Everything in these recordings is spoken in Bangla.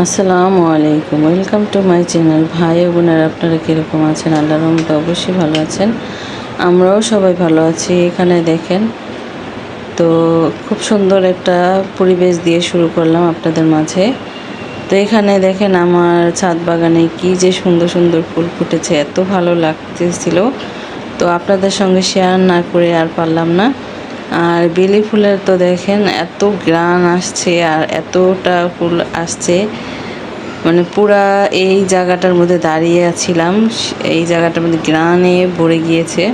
আসসালামু আলাইকুম। ওয়েলকাম টু মাই চ্যানেল ভাই বোনেরা আপনারা কীরকম আছেন? আল্লাহ রহমতে অবশ্যই ভালো আছেন। আমরাও সবাই ভালো আছি। এখানে দেখেন, তো খুব সুন্দর একটা পরিবেশ দিয়ে শুরু করলাম আপনাদের মাঝে। তো এখানে দেখেন, আমার ছাদ বাগানে কি যে সুন্দর সুন্দর ফুল ফুটেছে। এত ভালো লাগতেছিল। তো আপনাদের সঙ্গে শেয়ার না করে আর পারলাম না। আর বেলি ফুলের তো দেখেন এত গ্রান আসছে আর এতটা ফুল আসছে। মানে পুরা এই জায়গাটার মধ্যে দাঁড়িয়ে আছিলাম, এই জায়গাটার মধ্যে গ্রানে ভরে গিয়েছে।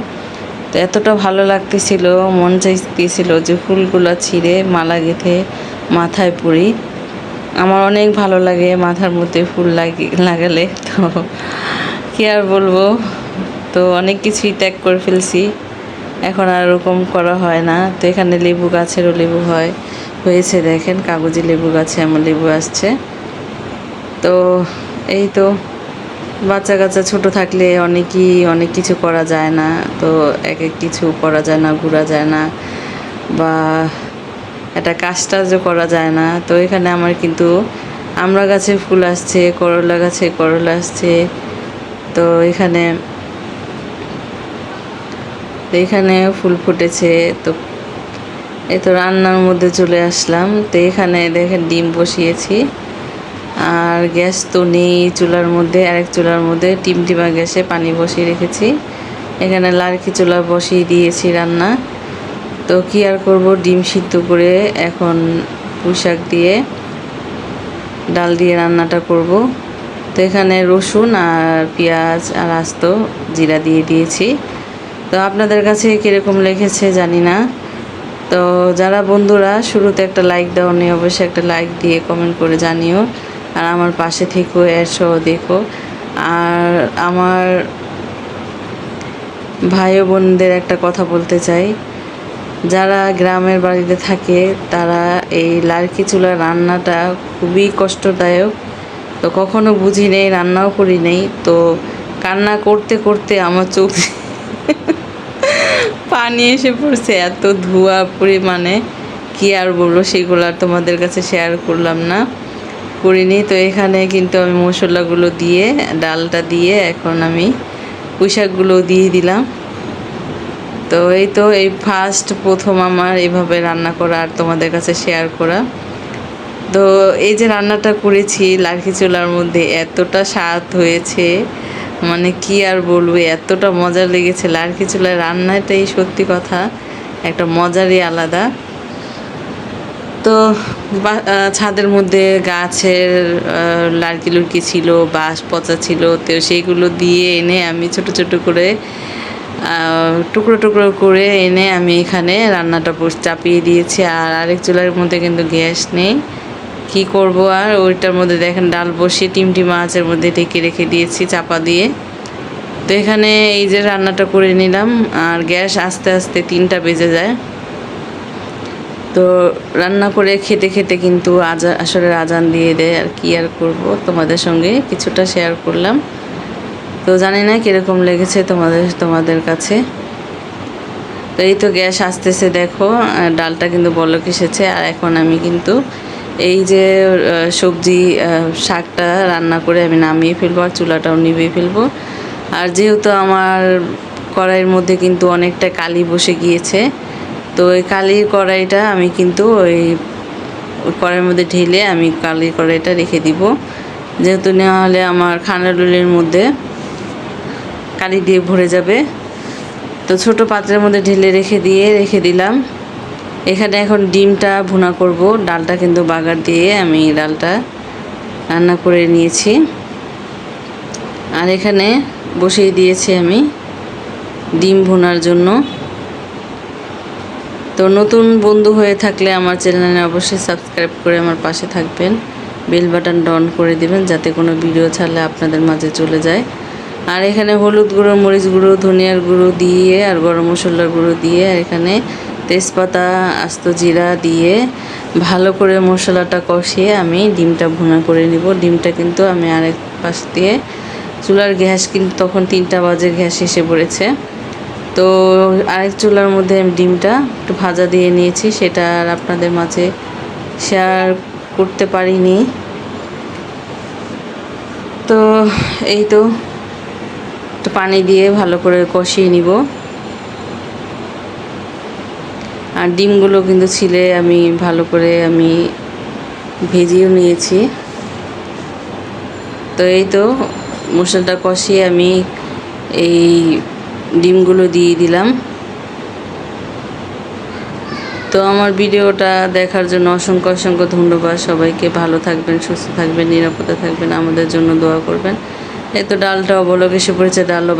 তো এতটা ভালো লাগতেছিল, মন চাইতেছিল যে ফুলগুলো ছিঁড়ে মালা গেঁথে মাথায় পরি। আমার অনেক ভালো লাগে মাথার মধ্যে ফুল লাগি, লাগালে, তো কী আর বলব? তো অনেক কিছুই ত্যাগ করে ফেলছি। এখন আর ওরকম করা হয় না। তো এখানে লেবু গাছেরও লেবু হয়। হয়েছে দেখেন, কাগজি লেবু গাছে আমার লেবু আসছে। তো এই তো, বাচ্চা কাচ্চা ছোট থাকলে অনেকই, অনেক কিছু করা যায় না। তো এক এক কিছু করা যায় না ঘোরা যায় না, বা একটা কাজ টাজও করা যায় না। তো এখানে আমার কিন্তু আমরা গাছে ফুল আসছে, করলা গাছে করলা আসছে। তো এখানে তো এখানে ফুল ফুটেছে, তো এই তো রান্নার মধ্যে চলে আসলাম। তো এখানে দেখেন ডিম বসিয়েছি, আর গ্যাস তো নেই চুলার মধ্যে, আরেক চুলার মধ্যে টিমটিমা গ্যাসে পানি বসিয়ে রেখেছি। এখানে লাড়কি চুলা বসিয়ে দিয়েছি রান্না। তো কী আর করব, ডিম সিদ্ধ করে এখন পুঁশাক দিয়ে ডাল দিয়ে রান্নাটা করব। তো এখানে রসুন আর পেঁয়াজ আর আস্ত জিরা দিয়ে দিয়েছি। তো আপনাদের কাছে কীরকম লেগেছে জানি না। তো যারা বন্ধুরা, শুরুতে একটা লাইক দাও নি, অবশ্যই একটা লাইক দিয়ে কমেন্ট করে জানিও। আর আমার পাশে থেকেও এসো দেখো। আর আমার ভাই বোনদের একটা কথা বলতে চাই। যারা গ্রামের বাড়িতে থাকে, তারা এই লার্কি চুলার রান্নাটা খুবই কষ্টদায়ক। তো কখনো বুঝি নেই, রান্নাও করি নেই। তো কান্না করতে করতে আমার চোখ পানি এসে পড়ছে, এত ধোয়া পরিমাণে। কি আর বলব, সেগুলো আর তোমাদের কাছে শেয়ার করলাম না। করিনি, তো এখানে কিন্তু আমি মশলাগুলো দিয়ে, ডালটা দিয়ে এখন আমি পুঁইশাকগুলো দিয়ে দিলাম। তো এই তো, এই ফার্স্ট প্রথম আমার এভাবে রান্না করা আর তোমাদের কাছে শেয়ার করা। তো এই যে রান্নাটা করেছি লাঠি চুলার মধ্যে এতটা স্বাদ হয়েছে। মানে কি আর বলব, এতটা মজা লেগেছে। লার্কি চুলার রান্নাটাই সত্যি কথা, একটা মজারই আলাদা। তো ছাদের মধ্যে গাছের লার্কি লুড়কি ছিল, বাঁশ পচা ছিল, তো সেইগুলো দিয়ে এনে আমি ছোট ছোট করে টুকরো টুকরো করে এনে আমি এখানে রান্নাটা চাপিয়ে দিয়েছি। আর আরেক চুলার মধ্যে কিন্তু গ্যাস নেই। কি করব আর? ওইটার মধ্যে দেখেন ডাল বসিয়ে টিমটি মাছের মধ্যে ঢেকে রেখে দিয়েছি চাপা দিয়ে। তো এখানে এই যে রান্নাটা করে নিলাম আর গ্যাস আস্তে আস্তে তিনটা বেজে যায়। তো রান্না করে খেতে খেতে কিন্তু আজা আসলে আজান দিয়ে দেয় আর কি আর করব। তোমাদের সঙ্গে কিছুটা শেয়ার করলাম। তো জানি না কীরকম লেগেছে তোমাদের তোমাদের কাছে। তো এই তো গ্যাস আসতেছে দেখো ডালটা কিন্তু বলক এসেছে। আর এখন আমি কিন্তু এই যে সবজি শাকটা রান্না করে আমি নামিয়ে ফেলব আর চুলাটাও নিভিয়ে ফেলব। আর যেহেতু আমার কড়াইয়ের মধ্যে কিন্তু অনেকটা কালি বসে গিয়েছে, তো ওই কালির কড়াইটা আমি কিন্তু ওই কড়াইয়ের মধ্যে ঢেলে আমি কালির কড়াইটা রেখে দিব। যেহেতু নেওয়া হলে আমার খানাডুলির মধ্যে কালি দিয়ে ভরে যাবে। তো ছোট পাত্রের মধ্যে ঢেলে রেখে দিয়ে, রেখে দিলাম। এখানে এখন ডিমটা ভুনা করব। ডালটা কিন্তু বাগার দিয়ে আমি ডালটা রান্না করে নিয়েছি। আর এখানে বসিয়ে দিয়েছি আমি ডিম ভুনার জন্য। তো নতুন বন্ধু হয়ে থাকলে আমার চ্যানেলে অবশ্যই সাবস্ক্রাইব করে আমার পাশে থাকবেন। বেল বাটন ডন করে দেবেন যাতে কোনো ভিডিও ছাড়লে আপনাদের মাঝে চলে যায়। আর এখানে হলুদ গুঁড়ো, মরিচ গুঁড়ো, ধনিয়ার গুঁড়ো দিয়ে আর গরম মশলার গুঁড়ো দিয়ে আর এখানে তেজপাতা, আস্ত জিরা দিয়ে ভালো করে মশলাটা কষিয়ে আমি ডিমটা ভুনা করে নিব। ডিমটা কিন্তু আমি আরেক পাশ দিয়ে, চুলার গ্যাস কিন্তু তখন তিনটা বাজে গ্যাস এসে পড়েছে। তো আরেক চুলার মধ্যে আমি ডিমটা একটু ভাজা দিয়ে নিয়েছি, সেটা আর আপনাদের মাঝে শেয়ার করতে পারিনি। তো এই তো পানি দিয়ে ভালো করে কষিয়ে নিব। আর ডিমগুলো কিন্তু ছিলে আমি ভালো করে আমি ভেজেও নিয়েছি। তো এই তো মশলাটা কষিয়ে আমি এই ডিমগুলো দিয়ে দিলাম। তো আমার ভিডিওটা দেখার জন্য অসংখ্য অসংখ্য ধন্যবাদ। সবাইকে ভালো থাকবেন, সুস্থ থাকবেন, নিরাপদে থাকবেন। আমাদের জন্য দোয়া করবেন। এই তো ডালটা অবলক এসে পড়েছে, ডালও